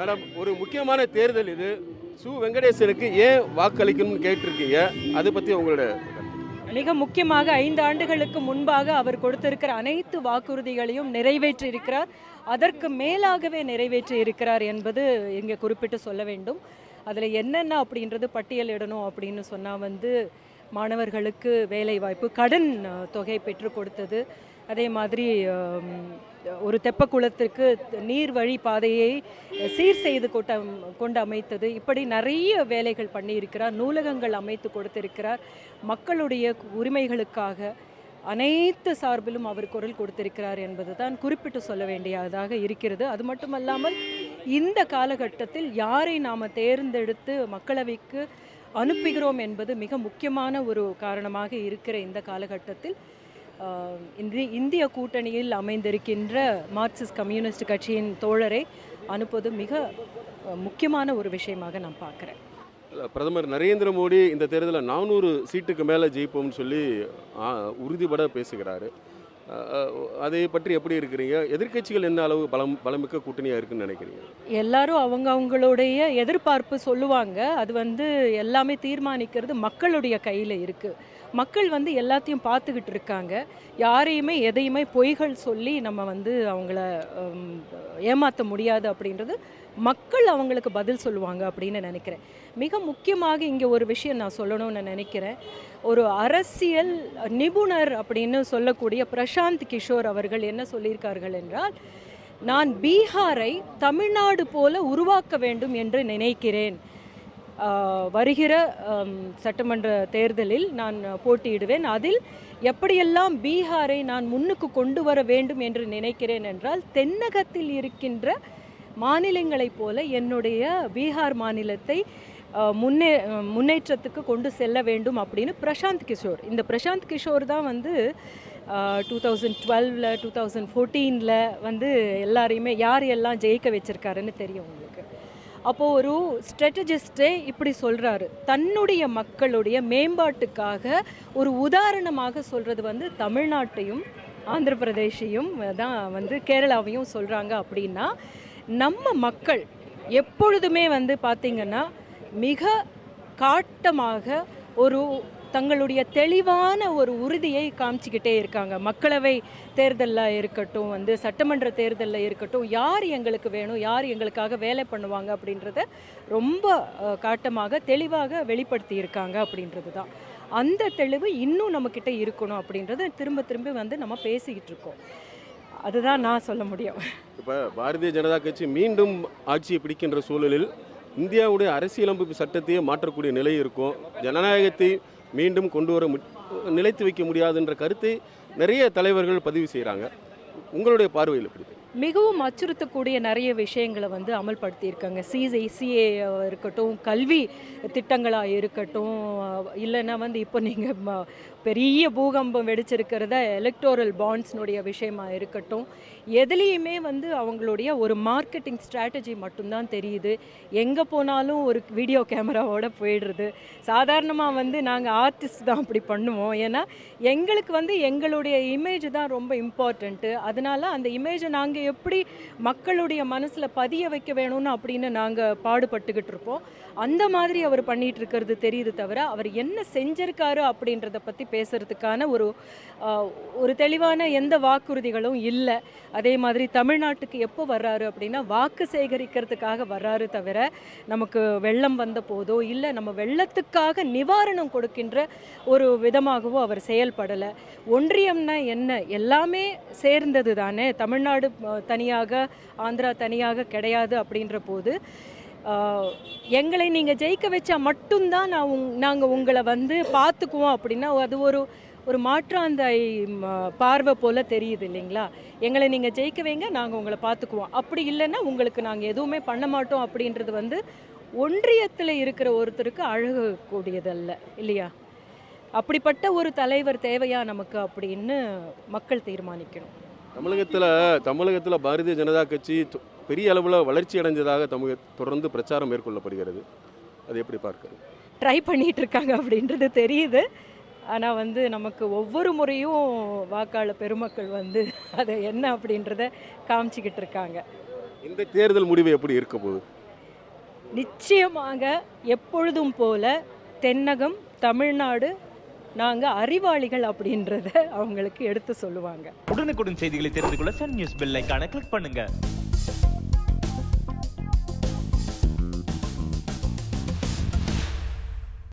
Madam ஒரு முக்கியமான தேர்தல் இது. சு. வெங்கடேசனுக்கு ஏன் வாக்களிக்கணும்னு கேட்டிருக்கீங்க? அதை பற்றி உங்களோட மிக முக்கியமாக ஐந்து ஆண்டுகளுக்கு முன்பாக அவர் கொடுத்திருக்கிற அனைத்து வாக்குறுதிகளையும் நிறைவேற்றி இருக்கிறார் அதற்கு மேலாகவே நிறைவேற்றி இருக்கிறார் என்பது இங்கே குறிப்பிட்டு சொல்ல வேண்டும். அதில் என்னென்ன அப்படின்றது பட்டியலிடணும் அப்படின்னு சொன்னால் வந்து மாணவர்களுக்கு வேலை வாய்ப்பு கடன் தொகை பெற்றுக் கொடுத்தது. அதே மாதிரி ஒரு தெப்ப குளத்திற்கு நீர் வழி பாதையை சீர் செய்து கொண்ட கொண்டு அமைத்தது. இப்படி நிறைய வேலைகள் பண்ணியிருக்கிறார் நூலகங்கள் அமைத்து கொடுத்திருக்கிறார். மக்களுடைய உரிமைகளுக்காக அனைத்து சார்பிலும் அவர் குரல் கொடுத்திருக்கிறார் என்பது தான் குறிப்பிட்டு சொல்ல வேண்டியதாக இருக்கிறது. அது மட்டுமல்லாமல் இந்த காலகட்டத்தில் யாரை நாம் தேர்ந்தெடுத்து மக்களவைக்கு அனுப்புகிறோம் என்பது மிக முக்கியமான ஒரு காரணமாக இருக்கிற இந்த காலகட்டத்தில் இந்தி இந்திய கூட்டணியில் அமைந்திருக்கின்ற மார்க்சிஸ்ட் கம்யூனிஸ்ட் கட்சியின் தோழரை அனுப்புவது மிக முக்கியமான ஒரு விஷயமாக நான் பார்க்குறேன். பிரதமர் நரேந்திர மோடி இந்த தேர்தலில் நானூறு சீட்டுக்கு மேலே ஜெயிப்போம்னு சொல்லி உறுதிபட பேசுகிறாரு. அதை பற்றி எப்படி இருக்கிறீங்க? எதிர்க்கட்சிகள் என்ன அளவு பலம் பலமிக்க கூட்டணியாக இருக்குன்னு நினைக்கிறீங்க? எல்லாரும் அவங்க அவங்களுடைய எதிர்பார்ப்பு சொல்லுவாங்க. அது வந்து எல்லாமே தீர்மானிக்கிறது மக்களுடைய கையில் இருக்குது மக்கள் வந்து எல்லாத்தையும் பார்த்துக்கிட்டு இருக்காங்க. யாரையுமே எதையுமே பொய்கள் சொல்லி நம்ம வந்து அவங்கள ஏமாற்ற முடியாது அப்படின்றது மக்கள் அவங்களுக்கு பதில் சொல்லுவாங்க அப்படின்னு நினைக்கிறேன். மிக முக்கியமாக இங்கே ஒரு விஷயம் நான் சொல்லணும்னு நினைக்கிறேன். ஒரு அரசியல் நிபுணர் அப்படின்னு சொல்லக்கூடிய பிரசாந்த் கிஷோர் அவர்கள் என்ன சொல்லியிருக்கார்கள் என்றால் நான் பீகாரை தமிழ்நாடு போல உருவாக்க வேண்டும் என்று நினைக்கிறேன். வருகிற சட்டமன்ற தேர்தலில் நான் போட்டியிடுவேன். அதில் எப்படியெல்லாம் பீகாரை நான் முன்னுக்கு கொண்டு வர வேண்டும் என்று நினைக்கிறேன் என்றால் தென்னகத்தில் இருக்கின்ற மாநிலங்களைப் போல என்னுடைய பீகார் மாநிலத்தை முன்னே முன்னேற்றத்துக்கு கொண்டு செல்ல வேண்டும் அப்படின்னு பிரசாந்த் கிஷோர். இந்த பிரசாந்த் கிஷோர் தான் வந்து டூ தௌசண்ட் டுவெல்வில் டூ தௌசண்ட் ஃபோர்டீனில் வந்து எல்லாரையுமே யார் எல்லாம் ஜெயிக்க வச்சிருக்காருன்னு தெரியும் உங்களுக்கு. அப்போது ஒரு ஸ்ட்ராட்டஜிஸ்டே இப்படி சொல்கிறாரு தன்னுடைய மக்களுடைய மேம்பாட்டுக்காக ஒரு உதாரணமாக சொல்கிறது வந்து தமிழ்நாட்டையும் ஆந்திர பிரதேஷையும் தான் வந்து கேரளாவையும் சொல்கிறாங்க அப்படின்னா நம்ம மக்கள் எப்பொழுதுமே வந்து பார்த்திங்கன்னா மிக காட்டமாக ஒரு தங்களுடைய தெளிவான ஒரு உறுதியை காமிச்சிக்கிட்டே இருக்காங்க. மக்களவை தேர்தலில் இருக்கட்டும் வந்து சட்டமன்ற தேர்தலில் இருக்கட்டும் யார் எங்களுக்கு வேணும் யார் எங்களுக்காக வேலை பண்ணுவாங்க அப்படின்றத ரொம்ப காட்டமாக தெளிவாக வெளிப்படுத்தி இருக்காங்க அப்படின்றது தான் அந்த தெளிவு இன்னும் நம்மக்கிட்ட இருக்கணும் அப்படின்றத திரும்ப திரும்ப வந்து நம்ம பேசிக்கிட்டு இருக்கோம். அதுதான் நான் சொல்ல முடியும். இப்போ பாரதிய ஜனதா கட்சி மீண்டும் ஆட்சியை பிடிக்கின்ற சூழலில் இந்தியாவுடைய அரசியலமைப்பு சட்டத்தையே மாற்றக்கூடிய நிலை இருக்கும். ஜனநாயகத்தை மீண்டும் கொண்டு வர மு- நிலைத்து வைக்க முடியாதுன்ற கருத்தை நிறைய தலைவர்கள் பதிவு செய்கிறாங்க உங்களுடைய பார்வையில் எப்படி மிகவும் அச்சுறுத்தக்கூடிய நிறைய விஷயங்களை வந்து அமல்படுத்தியிருக்காங்க. சிஐ சிஏ இருக்கட்டும் கல்வி திட்டங்களாக இருக்கட்டும் இல்லைன்னா வந்து இப்போ நீங்கள் பெரிய பூகம்பம் வெடிச்சிருக்கிறத எலக்டோரல் பாண்ட்ஸ்னுடைய விஷயமா இருக்கட்டும் எதுலேயுமே வந்து அவங்களுடைய ஒரு மார்க்கெட்டிங் ஸ்ட்ராட்டஜி மட்டும்தான் தெரியுது. எங்கே போனாலும் ஒரு வீடியோ கேமராவோட போயிடுறது. சாதாரணமாக வந்து நாங்கள் ஆர்டிஸ்ட் தான் அப்படி பண்ணுவோம். ஏன்னா எங்களுக்கு வந்து எங்களுடைய இமேஜ் தான் ரொம்ப இம்பார்ட்டண்ட்டு அதனால் அந்த இமேஜை நாங்கள் எப்படி மக்களுடைய மனசில் பதிய வைக்க வேணும்னு அப்படின்னு நாங்கள் பாடுபட்டுக்கிட்டு இருப்போம். அந்த மாதிரி அவர் பண்ணிட்டு இருக்கிறது தெரியுது தவிர அவர் என்ன செஞ்சிருக்காரு அப்படின்றத பற்றி பேசுறதுக்கான ஒரு ஒரு தெளிவான எந்த வாக்குறுதிகளும் இல்லை. அதே மாதிரி தமிழ்நாட்டுக்கு எப்போ வர்றாரு அப்படின்னா வாக்கு சேகரிக்கிறதுக்காக வர்றாரு தவிர நமக்கு வெள்ளம் வந்த போதோ இல்லை நம்ம வெள்ளத்துக்காக நிவாரணம் கொடுக்கின்ற ஒரு விதமாகவோ அவர் செயல்படலை. ஒன்றியம்னா என்ன? எல்லாமே சேர்ந்தது தானே தமிழ்நாடு தனியாக ஆந்திரா தனியாக கிடையாது அப்படின்ற போது எங்களை நீங்கள் ஜெயிக்க வச்சா மட்டும்தான் நான் உங் நாங்கள் உங்களை வந்து பார்த்துக்குவோம் அப்படின்னா அது ஒரு ஒரு மாற்றாந்தாய் ம, பார்வை போல் தெரியுது இல்லைங்களா? எங்களை நீங்கள் ஜெயிக்க வைங்க நாங்கள் உங்களை பார்த்துக்குவோம். அப்படி இல்லைன்னா உங்களுக்கு நாங்கள் எதுவுமே பண்ண மாட்டோம் அப்படின்றது வந்து ஒன்றியத்தில் இருக்கிற ஒருத்தருக்கு அழகக்கூடியதல்ல இல்லையா? அப்படிப்பட்ட ஒரு தலைவர் தேவையா நமக்கு அப்படின்னு மக்கள் தீர்மானிக்கணும். தமிழகத்தில் தமிழகத்தில் பாரதிய ஜனதா கட்சி பெரிய அளவில் வளர்ச்சி அடைஞ்சதாக தமிழக தொடர்ந்து பிரச்சாரம் மேற்கொள்ளப்படுகிறது. அது எப்படி பார்க்குறது? ட்ரை பண்ணிட்டு இருக்காங்க அப்படின்றது தெரியுது. ஆனால் வந்து நமக்கு ஒவ்வொரு முறையும் வாக்காளர் பெருமக்கள் வந்து அதை என்ன அப்படின்றத காமிச்சிக்கிட்டு இருக்காங்க இந்த தேர்தல் முடிவு எப்படி இருக்க போகுது? நிச்சயமாக எப்பொழுதும் போல தென்னகம் தமிழ்நாடு நாங்கள் அறிவாளிகள் அப்படின்றத அவங்களுக்கு எடுத்து சொல்லுவாங்க. உடனுக்குடன் செய்திகளை தெரிந்து கொள்ள சன் நியூஸ் பெல் கிளிக் பண்ணுங்க.